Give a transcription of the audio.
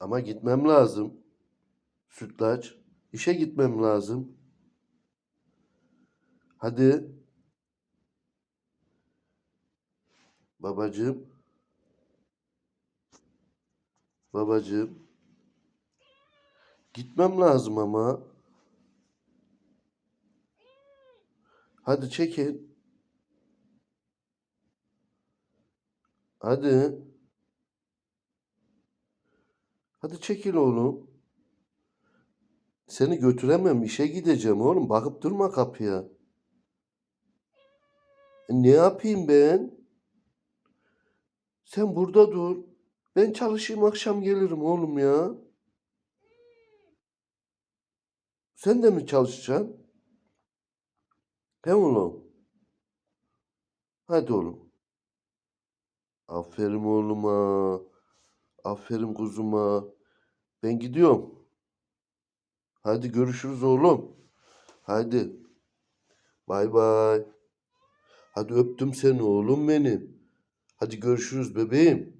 Ama gitmem lazım. Sütlaç. İşe gitmem lazım. Hadi. Babacığım. Babacığım. Gitmem lazım ama. Hadi çekil. Hadi. Hadi çekil oğlum. Seni götüremem. işe gideceğim oğlum. Bakıp durma kapıya. E, Ne yapayım ben? Sen burada dur. Ben çalışayım akşam gelirim oğlum ya. Sen de mi çalışacaksın? He oğlum. Hadi oğlum. Aferin oğluma. Aferin kuzuma. Ben gidiyorum. Hadi görüşürüz oğlum. Hadi. Bay bay. Hadi öptüm seni oğlum benim. Hadi görüşürüz bebeğim.